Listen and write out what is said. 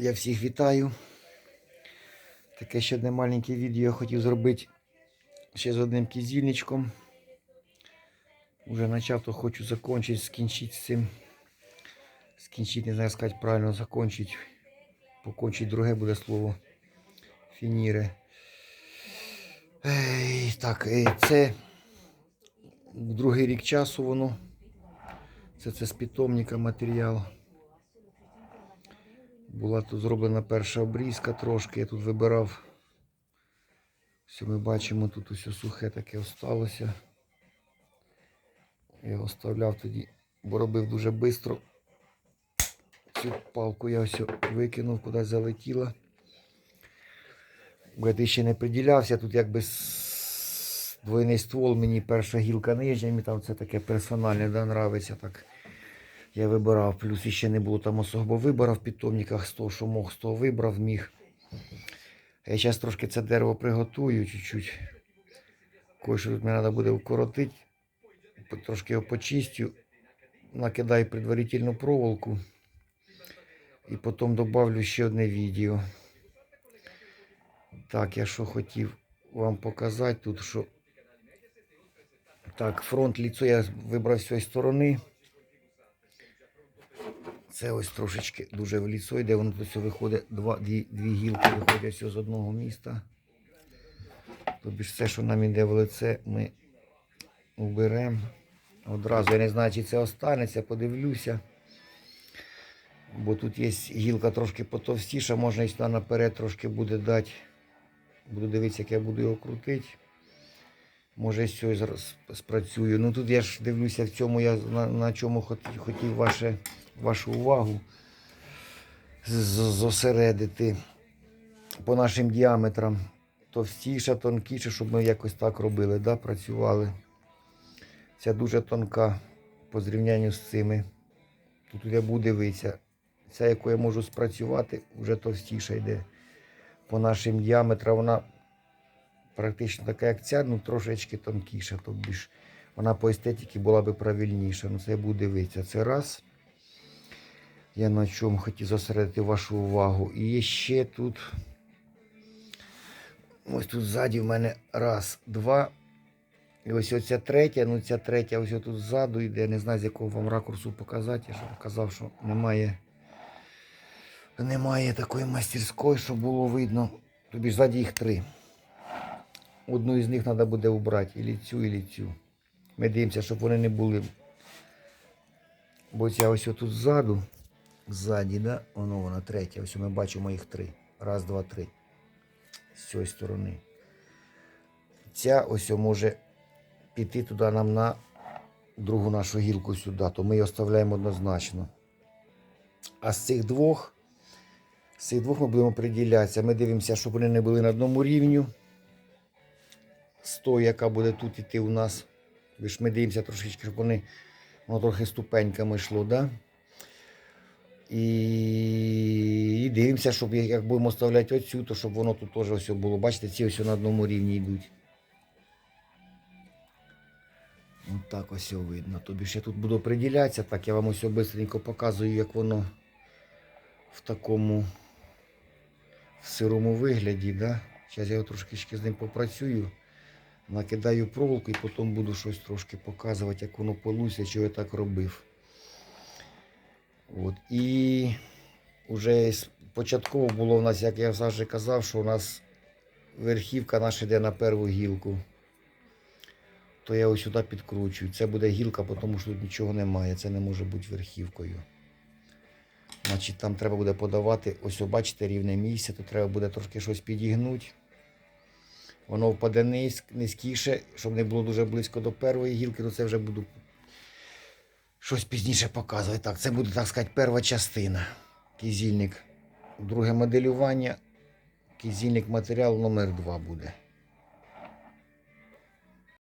Я всіх вітаю. Таке ще одне маленьке відео я хотів зробити ще з одним кізільничком. Уже почав, хочу закончити, скінчити з цим. Скінчити, не знаю, сказати правильно, закончити. Покончити друге буде слово. Фініре. Ей, так, ей, це другий рік часу воно. Це, це з питомника матеріал. Була тут зроблена перша обрізка трошки, я тут вибирав. Все ми бачимо, тут усе сухе таке осталося. Я оставляв тоді, бо робив дуже швидко. Цю палку я ось викинув, кудись залетіла. Бо я ще не приділявся, тут якби двойний ствол, мені перша гілка нижня, мені там це таке персональне, да, нравиться так. Я вибирав, плюс іще не було там особо вибору в питомниках, з того, що мог, з того вибрав, міг. Я зараз трошки це дерево приготую чуть-чуть. Кое-що тут мені треба буде укоротити. Трошки його почистю, накидаю предварительну проволоку. І потім добавлю ще одне відео. Так, я що хотів вам показати тут, що так, фронт ліцо я вибрав з цієї сторони. Це ось трошечки дуже в лісо йде, воно тут виходить, два, дві, дві гілки виходять з одного міста. Тобі все, що нам іде в лице, ми уберемо. Одразу я не знаю, чи це останеться, подивлюся. Бо тут є гілка трошки потовстіша, можна і наперед трошки буде дати. Буду дивитися, як я буду його крутити. Може, зараз спрацюю. Ну тут я ж дивлюся, в цьому я на, на чому хотів ваше, вашу увагу зосередити по нашим діаметрам. Товстіше, тонкіше, щоб ми якось так робили, да, працювали. Ця дуже тонка по зрівнянню з цими. Тут я буду дивитися. Ця, яку я можу спрацювати, вже товстіша йде. По нашим діаметрам вона практично така, як ця, ну трошечки тонкіша. Тобто вона по естетиці була би правильніша. Ну це я буду дивитися. Це раз. Я на чому хотів зосередити вашу увагу. І ще тут. Ось тут ззаді в мене раз, два. І ось оця третя, ну ця третя ось тут ззаду йде. Не знаю, з якого вам ракурсу показати. Я ж казав, що немає. Немає такої мастерської, щоб було видно. Тобі ззаді їх три. Одну із них треба буде убрати, і цю, і цю. Ми дивимося, щоб вони не були. Бо ця ось тут ззаду, ззаді, да? воно вона третя. Ось ми бачимо їх три. Раз, два, три. З цієї сторони. Ця ось може піти туди нам на другу нашу гілку сюди, то ми її оставляємо однозначно. А з цих двох, з цих двох ми будемо приділятися. Ми дивимося, щоб вони не були на одному рівні. З тою, яка буде тут іти у нас. Ми дивимося трошечки, щоб вони воно трохи ступеньками йшло, да? І, і дивимося, щоб як- будемо вставляти оцю, то щоб воно тут теж ось було. Бачите, ці ось на одному рівні йдуть. Ось так ось видно. Тобі ще тут буду приділятися. Так, я вам ось швидко показую, як воно в такому в сирому вигляді. Да? Зараз я трошки з ним попрацюю. Накидаю проволоку і потім буду щось трошки показувати, як воно полуся, що я так робив. От. І вже початково було у нас, як я завжди казав, що у нас верхівка наша йде на перву гілку. То я ось сюди підкручую. Це буде гілка, тому що тут нічого немає. Це не може бути верхівкою. Значить, там треба буде подавати, ось, бачите, рівне місце, то треба буде трошки щось підігнути. Воно впаде низ, низькіше, щоб не було дуже близько до первої гілки, то це вже буду щось пізніше показувати. Так, це буде, так сказати, перша частина. Кізільник. Друге моделювання. Кізільник матеріал номер 2 буде.